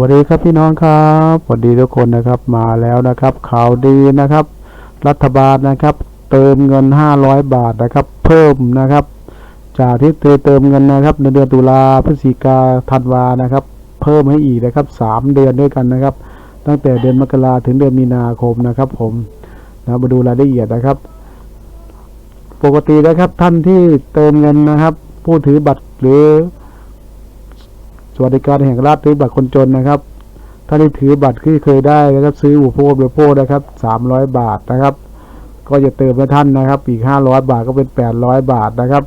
วัสดีครับพี่น้องครับสวัสดีทุกคนนะครับมาแล้วนะครับ ข่าวดีนะครับ รัฐบาลนะครับ เติมเงิน 500 บาทนะครับ เพิ่มนะครับ จากที่เคยเติมเงินนะครับ ในเดือนตุลาพฤศจิกาธันวานะครับ เพิ่มให้อีกนะครับ 3 เดือนด้วยกันนะครับ ตั้งแต่เดือนมกราถึงเดือนมีนาคมนะครับ ผมนะมาดูรายละเอียดนะครับ ปกตินะครับท่านที่เติมเงินนะครับ ผู้ถือบัตรหรือ สวัสดิการแห่งรัฐหรือบัตรคนจนนะครับ ถ้าได้ถือบัตรที่เคยได้นะครับซื้ออุปโภคบริโภคนะครับสามร้อยบาทนะครับ ก็จะเติมให้ท่านนะครับ อีกห้าร้อยบาทก็เป็นแปดร้อยบาทนะครับ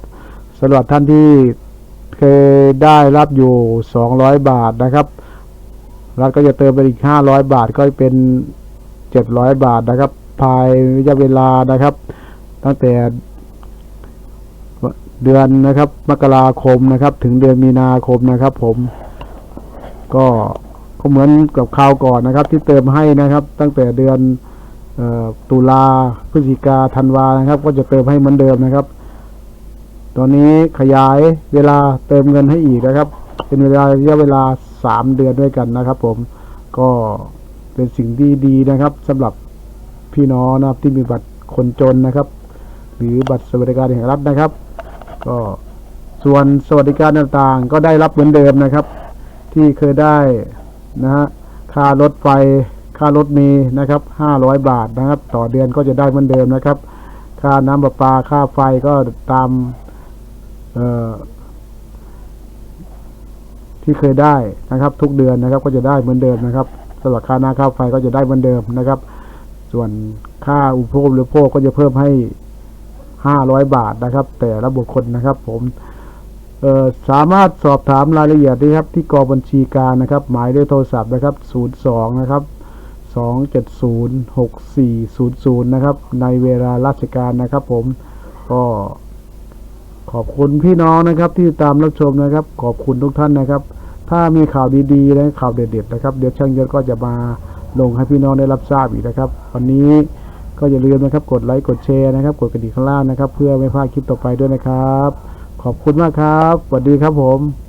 สำหรับท่านที่เคยได้รับอยู่สองร้อยบาทนะครับรัฐก็จะเติมไปอีกห้าร้อยบาทก็เป็นเจ็ดร้อยบาทนะครับ ภายระยะเวลานะครับ ตั้งแต่ เดือนนะครับ มกราคมนะครับ ถึงเดือนมีนาคมนะครับ ผม ก็ก็เหมือนกับคราวก่อนนะครับ ที่เติมให้นะครับ ตั้งแต่เดือนออตุลาพฤศจิกาธันวานะครับ ก็จะเติมให้เหมือนเดิมนะครับ ตอนนี้ขยายเวลาเติมเงินให้อีกนะครับ เป็นเวลาระยะเวลาสามเดือนด้วยกันนะครับ ผมก็เป็นสิ่งที่ดีนะครับสำหรับพี่น้องนะครับที่มีบัตรคนจนนะครับ หรือบัตรสวัสดิการแห่งรัฐนะครับ ก็ส่วนสวัสดิการต่างๆ ก็ได้รับเหมือนเดิมนะครับ ที่เคยได้นะฮะค่ารถไฟค่ารถมล์นะครับห้าร้อยบาทนะครับ ต่อเดือนก็จะได้เหมือนเดิมนะครับ ค่าน้ำประปาค่าไฟก็ตามเอ่อที่เคยได้นะครับ ทุกเดือนนะครับ ก็จะได้เหมือนเดิมนะครับสำหรับค่าน้ำค่าไฟก็จะได้เหมือนเดิมนะครับ ส่วนค่าอุปโภคบริโภคก็จะเพิ่มให้ 500 บาทนะครับ แต่ละบุคคลนะครับผมสามารถสอบถามรายละเอียดได้ครับที่กองบัญชีการนะครับ หมายเลขโทรศัพท์นะครับ 02 นะครับ 270 6400 นะครับ ในเวลาราชการนะครับ ผมก็ขอบคุณพี่น้องนะครับ ที่ตามรับชมนะครับ ขอบคุณทุกท่านนะครับ ถ้ามีข่าวดีๆและข่าวเด็ดๆนะครับ เดี๋ยวช่างยศก็จะมาลงให้พี่น้องได้รับทราบอีกนะครับ วันนี้ ก็อย่าลืมนะครับกดไลค์กดแชร์นะครับ กดกระดิ่งข้างล่างนะครับ เพื่อไม่พลาดคลิปต่อไปด้วยนะครับ ขอบคุณมากครับสวัสดีครับผม